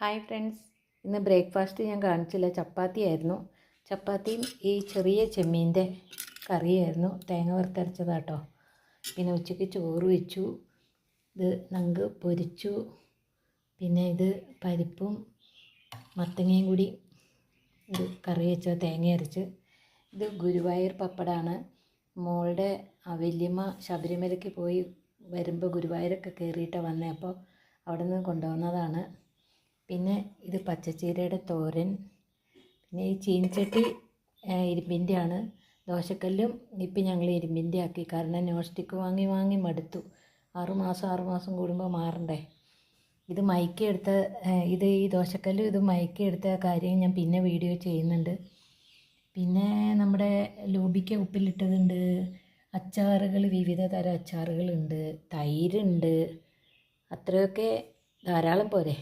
Hi friends ഇന്ന് breakfast ഞാൻ കാണിച്ചില്ല. ചപ്പാത്തി ആയിരുന്നു. ചപ്പാത്തിയും ഈ ചെറിയ ചെമ്മീന്റെ കറിയായിരുന്നു. തേങ്ങ വറുത്തരച്ചതാട്ടോ. പിന്നെ ഉച്ചയ്ക്ക് ചോറ് വെച്ചു. ഇത് നങ്ക് പൊരിച്ചു. പിന്നെ ഇത് പരിപ്പും മത്തങ്ങയും കൂടി ഇത് കറി വെച്ച തേങ്ങ അരച്ച്. ഇത് ഗുരുവായൂർ പപ്പടാണ്. മോളുടെ അവല്യമ്മ വല്യമ്മ ശബരിമലയ്ക്ക് പോയി വരുമ്പോൾ ഗുരുവായൂരൊക്കെ കയറിയിട്ടാണ് വന്നത് അപ്പോൾ അവിടെ നിന്ന് കൊണ്ടുവന്നതാണ്. പിന്നെ ഇത് പച്ചച്ചീരയുടെ തോരൻ. പിന്നെ ഈ ചീനിച്ചട്ടി ഇരുമ്പിന്റെ ആണ് ദോശക്കല്ലും ഇപ്പം ഞങ്ങൾ ഇരുമ്പിന്റെ ആക്കി. കാരണം നോൺ സ്റ്റിക്ക് വാങ്ങി വാങ്ങി മടുത്തു. ആറുമാസം ആറുമാസം കൂടുമ്പോൾ മാറണ്ടേ. ഇത് മയക്കെടുത്ത ഇത് ഈ ദോശക്കല്ലും ഇത് മയക്കെടുത്ത കാര്യം ഞാൻ പിന്നെ വീഡിയോ ചെയ്യുന്നുണ്ട്. പിന്നെ നമ്മുടെ ലൂബിക്ക് ഉപ്പിലിട്ടതുണ്ട്. അച്ചാറുകൾ വിവിധ തരം അച്ചാറുകളുണ്ട്. തൈരുണ്ട്. അത്രയൊക്കെ ധാരാളം പോരെ.